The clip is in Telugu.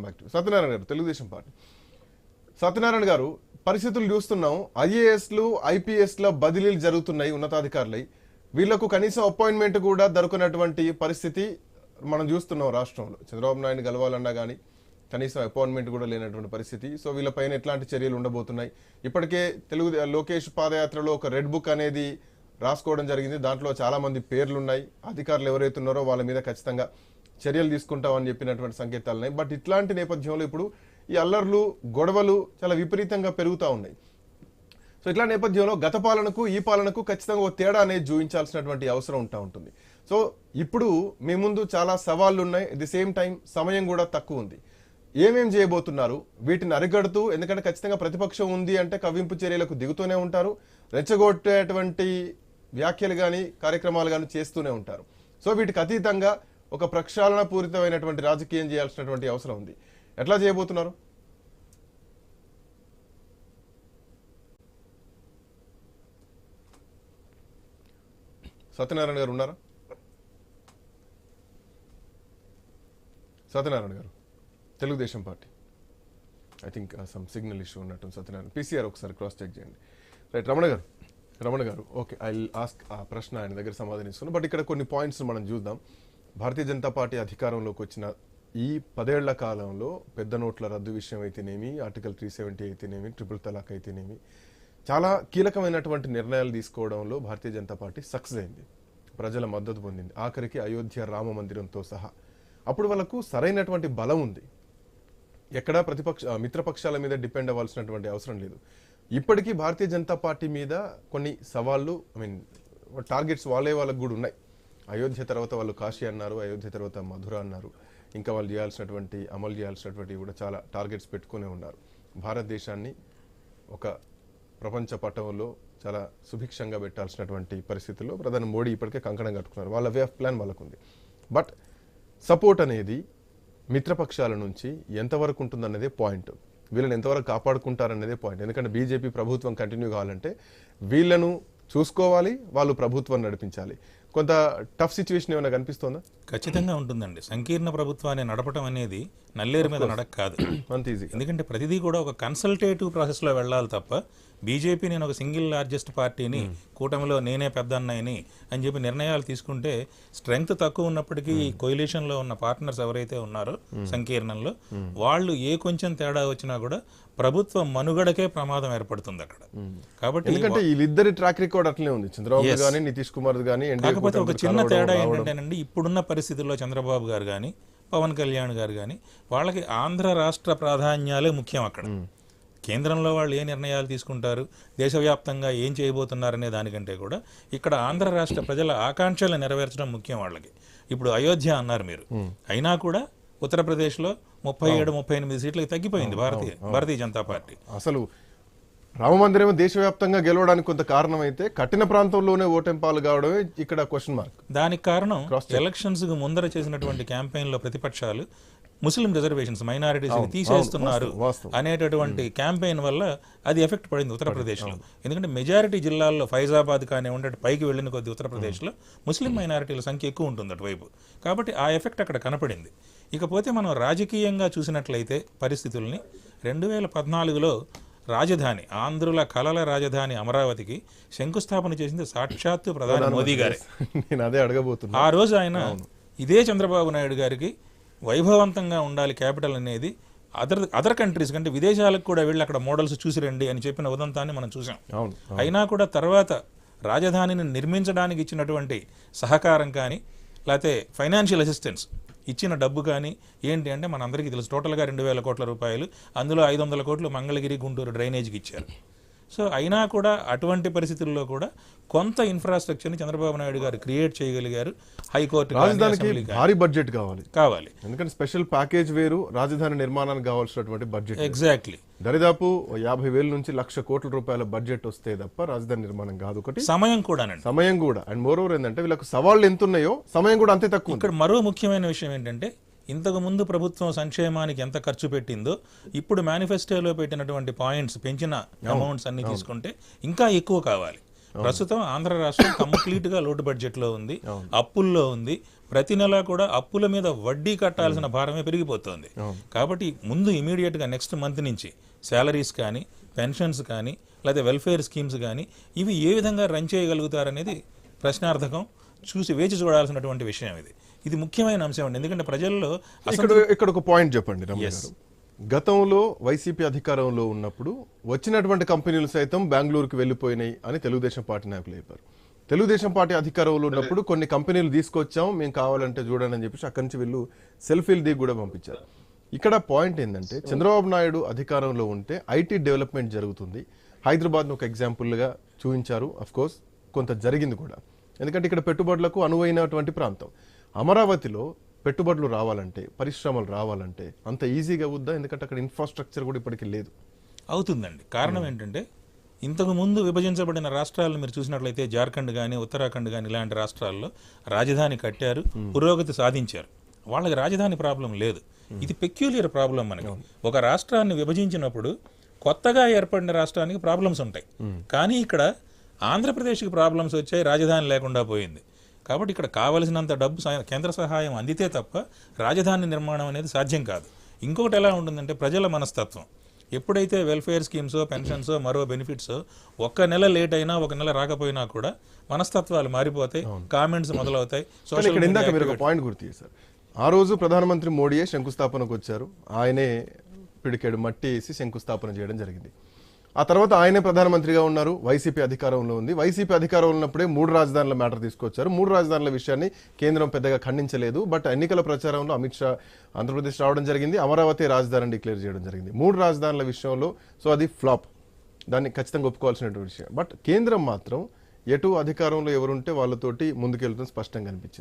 Back to Satyanarayana garu Telugu Desam party. Satyanarayana గారు పరిస్థితులు చూస్తున్నాం. ఐఏఎస్లు ఐపీఎస్ల బదిలీలు జరుగుతున్నాయి ఉన్నతాధికారులై. వీళ్ళకు కనీసం అపాయింట్మెంట్ కూడా దొరకనటువంటి పరిస్థితి మనం చూస్తున్నాం రాష్ట్రంలో. చంద్రబాబు నాయుడు గెలవాలన్నా కానీ కనీసం అపాయింట్మెంట్ కూడా లేనటువంటి పరిస్థితి. సో వీళ్ళపైన ఎట్లాంటి చర్యలు ఉండబోతున్నాయి? ఇప్పటికే తెలుగు లోకేష్ పాదయాత్రలో ఒక రెడ్ బుక్ అనేది రాసుకోవడం జరిగింది. దాంట్లో చాలామంది పేర్లు ఉన్నాయి అధికారులు ఎవరైతే ఉన్నారో వాళ్ళ మీద ఖచ్చితంగా చర్యలు తీసుకుంటామని చెప్పినటువంటి సంకేతాలు ఉన్నాయి బట్ ఇట్లాంటి నేపథ్యంలో ఇప్పుడు ఈ అల్లర్లు గొడవలు చాలా విపరీతంగా పెరుగుతూ ఉన్నాయి. సో ఇట్లా నేపథ్యంలో గత పాలనకు ఈ పాలనకు ఖచ్చితంగా ఒక తేడా అనేది చూపించాల్సినటువంటి అవసరం ఉంటా ఉంటుంది. సో ఇప్పుడు మీ ముందు చాలా సవాళ్ళు ఉన్నాయి అట్ ది సేమ్ టైం సమయం కూడా తక్కువ ఉంది. ఏమేం చేయబోతున్నారు? వీటిని అరిగడుతూ ఎందుకంటే ఖచ్చితంగా ప్రతిపక్షం ఉంది అంటే కవ్వింపు చర్యలకు దిగుతూనే ఉంటారు. రెచ్చగొట్టేటువంటి వ్యాఖ్యలు కానీ కార్యక్రమాలు కానీ చేస్తూనే ఉంటారు. సో వీటికి అతీతంగా ఒక ప్రక్షాళన పూరితమైనటువంటి రాజకీయం చేయాల్సినటువంటి అవసరం ఉంది. ఎట్లా చేయబోతున్నారు? సత్యనారాయణ గారు ఉన్నారా? Satyanarayana garu Telugu Desam party. I think some signal issue ఉన్నట్టు సత్యనారాయణ. పీసీఆర్ ఒకసారి క్రాస్ చెక్ చేయండి. రైట్ రమణ గారు రమణ గారు ఓకే ఐ ఆస్క్ ఆ ప్రశ్న ఆయన దగ్గర సమాధానిస్తున్నాను బట్ ఇక్కడ కొన్ని పాయింట్స్ మనం చూద్దాం. భారతీయ జనతా పార్టీ అధికారంలోకి వచ్చిన ఈ పదేళ్ళ కాలంలో పెద్ద నోట్ల రద్దు విషయం అయితేనేమి ఆర్టికల్ త్రీ సెవెంటీ అయితేనేమి ట్రిపుల్ తలాక్ అయితేనేమి చాలా కీలకమైనటువంటి నిర్ణయాలు తీసుకోవడంలో భారతీయ జనతా పార్టీ సక్సెస్ అయింది. ప్రజల మద్దతు పొందింది. ఆఖరికి అయోధ్య రామ మందిరంతో సహా. అప్పుడు వాళ్ళకు సరైనటువంటి బలం ఉంది. ఎక్కడా ప్రతిపక్ష మిత్రపక్షాల మీద డిపెండ్ అవ్వాల్సినటువంటి అవసరం లేదు. ఇప్పటికీ భారతీయ జనతా పార్టీ మీద కొన్ని సవాళ్ళు ఐ మీన్ టార్గెట్స్ వాళ్ళే వాళ్ళకు కూడా ఉన్నాయి. అయోధ్య తర్వాత వాళ్ళు కాశీ అన్నారు అయోధ్య తర్వాత మధుర అన్నారు. ఇంకా వాళ్ళు చేయాల్సినటువంటి అమలు చేయాల్సినటువంటి కూడా చాలా టార్గెట్స్ పెట్టుకునే ఉన్నారు. భారతదేశాన్ని ఒక ప్రపంచ పటంలో చాలా సుభిక్షంగా పెట్టాల్సినటువంటి పరిస్థితుల్లో ప్రధాని మోడీ ఇప్పటికే కంకణం కట్టుకున్నారు. వాళ్ళ వే ఆఫ్ ప్లాన్ వాళ్ళకుంది. బట్ సపోర్ట్ అనేది మిత్రపక్షాల నుంచి ఎంతవరకు ఉంటుందన్నదే పాయింట్. వీళ్ళని ఎంతవరకు కాపాడుకుంటారన్నదే పాయింట్. ఎందుకంటే బీజేపీ ప్రభుత్వం కంటిన్యూ కావాలంటే వీళ్ళను చూసుకోవాలి వాళ్ళు ప్రభుత్వం నడిపించాలి. కొంత టఫ్ సిచ్యువేషన్ ఏమైనా కనిపిస్తోందా? ఖచ్చితంగా ఉంటుందండి. సంకీర్ణ ప్రభుత్వాన్ని నడపటం అనేది నల్లేరు మీద నడక కాదు. అంత ఈజీ ఎందుకంటే ప్రతిదీ కూడా ఒక కన్సల్టేటివ్ ప్రాసెస్లో వెళ్ళాలి తప్ప బీజేపీ నేను ఒక సింగిల్ లార్జెస్ట్ పార్టీని కూటమిలో నేనే పెద్ద అన్నయ్యని అని చెప్పి నిర్ణయాలు తీసుకుంటే స్ట్రెంగ్త్ తక్కువ ఉన్నప్పటికీ ఈ కొయిలేషన్లో ఉన్న పార్ట్నర్స్ ఎవరైతే ఉన్నారో సంకీర్ణంలో వాళ్ళు ఏ కొంచెం తేడా వచ్చినా కూడా ప్రభుత్వ మనుగడకే ప్రమాదం ఏర్పడుతుంది అక్కడ. కాబట్టి ఎందుకంటే వీళ్ళిద్దరి ట్రాక్ రికార్డ్ అట్లనే ఉంది. చంద్రబాబు గానీ నితీష్ కుమార్ గానీ కాకపోతే ఒక చిన్న తేడా. ఏంటంటేనండి ఇప్పుడున్న పరిస్థితుల్లో చంద్రబాబు గారు కానీ పవన్ కళ్యాణ్ గారు కానీ వాళ్ళకి ఆంధ్ర రాష్ట్ర ప్రాధాన్యాలే ముఖ్యం అక్కడ. కేంద్రంలో వాళ్ళు ఏ నిర్ణయాలు తీసుకుంటారు దేశవ్యాప్తంగా ఏం చేయబోతున్నారనే దానికంటే కూడా ఇక్కడ ఆంధ్ర రాష్ట్ర ప్రజల ఆకాంక్షలు నెరవేర్చడం ముఖ్యం వాళ్ళకి. ఇప్పుడు అయోధ్య అన్నారు మీరు. అయినా కూడా ఉత్తరప్రదేశ్లో ముప్పై ఏడు ముప్పై ఎనిమిది సీట్లకి తగ్గిపోయింది భారతీయ భారతీయ జనతా పార్టీ. అసలు రామమందిరం దేశవ్యాప్తంగా గెలవడానికి కొంత కారణం అయితే కఠిన ప్రాంతంలోనే ఓటెంపాలు కావడమే ఇక్కడ క్వశ్చన్ మార్క్ దానికి కారణం ఎలక్షన్స్కు ముందర చేసినటువంటి క్యాంపెయిన్లో ప్రతిపక్షాలు ముస్లిం రిజర్వేషన్స్ మైనారిటీస్ తీసేస్తున్నారు. అనేటటువంటి క్యాంపెయిన్ వల్ల అది ఎఫెక్ట్ పడింది ఉత్తరప్రదేశ్లో ఎందుకంటే మెజారిటీ జిల్లాల్లో ఫైజాబాద్ కానివ్వండి అటు పైకి వెళ్ళిన కొద్ది ఉత్తరప్రదేశ్లో ముస్లిం మైనారిటీల సంఖ్య ఎక్కువ ఉంటుంది అటువైపు. కాబట్టి ఆ ఎఫెక్ట్ అక్కడ కనపడింది. ఇకపోతే మనం రాజకీయంగా చూసినట్లయితే పరిస్థితుల్ని రెండు వేల పద్నాలుగులో రాజధాని ఆంధ్రుల కలల రాజధాని అమరావతికి శంకుస్థాపన చేసింది సాక్షాత్తు ప్రధాని మోదీ గారే. నేను అదే అడగబోతున్నా. ఆ రోజు ఆయన ఇదే చంద్రబాబు నాయుడు గారికి వైభవవంతంగా ఉండాలి క్యాపిటల్ అనేది అదర్ అదర్ కంట్రీస్ కంటే విదేశాలకు కూడా వెళ్ళి అక్కడ మోడల్స్ చూసి రండి అని చెప్పిన ఉదంతాన్ని మనం చూసాం. అయినా కూడా తర్వాత రాజధానిని నిర్మించడానికి ఇచ్చినటువంటి సహకారం కానీ లేకపోతే ఫైనాన్షియల్ అసిస్టెన్స్ ఇచ్చిన డబ్బు కానీ ఏంటి అంటే మనందరికీ తెలుసు. టోటల్గా రెండు వేల కోట్ల రూపాయలు. అందులో ఐదు వందల కోట్లు మంగళగిరి గుంటూరు డ్రైనేజీకి ఇచ్చారు. సో అయినా కూడా అటువంటి పరిస్థితుల్లో కూడా కొంత ఇన్ఫ్రాస్ట్రక్చర్ని చంద్రబాబు నాయుడు గారు క్రియేట్ చేయగలిగారు. హైకోర్టు రాజధానికి. భారీ బడ్జెట్ కావాలి. కావాలి. ఎందుకంటే స్పెషల్ ప్యాకేజ్ వేరు రాజధాని నిర్మాణానికి కావాల్సినటువంటి బడ్జెట్ ఎగ్జాక్ట్లీ దరిదాపు యాభై వేల నుంచి లక్ష కోట్ల రూపాయల బడ్జెట్ వస్తే తప్ప రాజధాని నిర్మాణం కాదు ఒకటి. సమయం కూడానండి. సమయం కూడా. అండ్ మోర్ ఓవర్ ఏంటంటే వీళ్ళకి సవాళ్ళు ఎంత ఉన్నాయో సమయం కూడా అంతే తక్కువ. ఇక్కడ మరో ముఖ్యమైన విషయం ఏంటంటే ఇంతకు ముందు ప్రభుత్వం సంక్షేమానికి ఎంత ఖర్చు పెట్టిందో ఇప్పుడు మేనిఫెస్టోలో పెట్టినటువంటి పాయింట్స్ పెంచిన అమౌంట్స్ అన్ని తీసుకుంటే ఇంకా ఎక్కువ కావాలి. ప్రస్తుతం ఆంధ్ర రాష్ట్రం కంప్లీట్గా లోటు బడ్జెట్లో ఉంది అప్పుల్లో ఉంది. ప్రతి నెల కూడా అప్పుల మీద వడ్డీ కట్టాల్సిన భారమే పెరిగిపోతుంది. కాబట్టి ముందు ఇమీడియట్గా నెక్స్ట్ మంత్ నుంచి శాలరీస్ కానీ పెన్షన్స్ కానీ లేదా వెల్ఫేర్ స్కీమ్స్ కానీ ఇవి ఏ విధంగా రన్ చేయగలుగుతారనేది ప్రశ్నార్థకం. చూసి వేచి చూడాల్సినటువంటి విషయం ఇది. ఇది ముఖ్యమైన అంశం అండి. ఎందుకంటే ప్రజల్లో ఇక్కడ ఇక్కడ ఒక పాయింట్ చెప్పండి గారు. గతంలో వైసీపీ అధికారంలో ఉన్నప్పుడు వచ్చినటువంటి కంపెనీలు సైతం బెంగళూరుకు వెళ్ళిపోయినాయి అని తెలుగుదేశం పార్టీ నాయకులు చెప్పారు. తెలుగుదేశం పార్టీ అధికారంలో ఉన్నప్పుడు కొన్ని కంపెనీలు తీసుకొచ్చాం మేము కావాలంటే చూడండి అని చెప్పేసి అక్కడి నుంచి వీళ్ళు సెల్ఫీలు దిగి కూడా పంపించారు. ఇక్కడ పాయింట్ ఏంటంటే చంద్రబాబు నాయుడు అధికారంలో ఉంటే ఐటీ డెవలప్మెంట్ జరుగుతుంది. హైదరాబాద్ను ఒక ఎగ్జాంపుల్గా చూపించారు. అఫ్ కోర్స్ కొంత జరిగింది కూడా. ఎందుకంటే ఇక్కడ పెట్టుబడులకు అనువైనటువంటి ప్రాంతం. అమరావతిలో పెట్టుబడులు రావాలంటే పరిశ్రమలు రావాలంటే అంత ఈజీగా అవుద్దా ఎందుకంటే అక్కడ ఇన్ఫ్రాస్ట్రక్చర్ కూడా ఇప్పటికీ లేదు. అవుతుందండి. కారణం ఏంటంటే ఇంతకు ముందు విభజించబడిన రాష్ట్రాలను మీరు చూసినట్లయితే జార్ఖండ్ కానీ ఉత్తరాఖండ్ కానీ ఇలాంటి రాష్ట్రాల్లో రాజధాని కట్టారు పురోగతి సాధించారు. వాళ్ళకి రాజధాని ప్రాబ్లం లేదు. ఇది పెక్యులియర్ ప్రాబ్లం మనకి. ఒక రాష్ట్రాన్ని విభజించినప్పుడు కొత్తగా ఏర్పడిన రాష్ట్రానికి ప్రాబ్లమ్స్ ఉంటాయి. కానీ ఇక్కడ ఆంధ్రప్రదేశ్కి ప్రాబ్లమ్స్ వచ్చాయి రాజధాని లేకుండా పోయింది. కాబట్టి ఇక్కడ కావలసినంత డబ్బు కేంద్ర సహాయం అందితే తప్ప రాజధాని నిర్మాణం అనేది సాధ్యం కాదు. ఇంకొకటి ఎలా ఉంటుందంటే ప్రజల మనస్తత్వం. ఎప్పుడైతే వెల్ఫేర్ స్కీమ్స్ పెన్షన్స్ మరో బెనిఫిట్స్ ఒక్క నెల లేట్ అయినా ఒక నెల రాకపోయినా కూడా మనస్తత్వాలు మారిపోతాయి కామెంట్స్ మొదలవుతాయి సోషల్ ఇక్కడ ఇందాక మీరు ఒక పాయింట్ గుర్తు చేశారు. ఆ రోజు ప్రధానమంత్రి మోడీయే శంకుస్థాపనకు వచ్చారు. ఆయనే పిడికేడు మట్టి వేసి శంకుస్థాపన చేయడం జరిగింది. ఆ తర్వాత ఆయనే ప్రధానమంత్రిగా ఉన్నారు వైసీపీ అధికారంలో ఉంది. వైసీపీ అధికారంలో ఉన్నప్పుడే మూడు రాజధానుల మ్యాటర్ తీసుకొచ్చారు. మూడు రాజధానుల విషయాన్ని కేంద్రం పెద్దగా ఖండించలేదు. బట్ ఎన్నికల ప్రచారంలో అమిత్ షా ఆంధ్రప్రదేశ్ రావడం జరిగింది. అమరావతి రాజధానిని డిక్లేర్ చేయడం జరిగింది. మూడు రాజధానుల విషయంలో సో అది ఫ్లాప్. దాన్ని ఖచ్చితంగా ఒప్పుకోవాల్సినటువంటి విషయం. బట్ కేంద్రం మాత్రం ఎటు అధికారంలో ఎవరుంటే వాళ్ళతోటి ముందుకెళ్తుంది స్పష్టంగా అనిపించింది.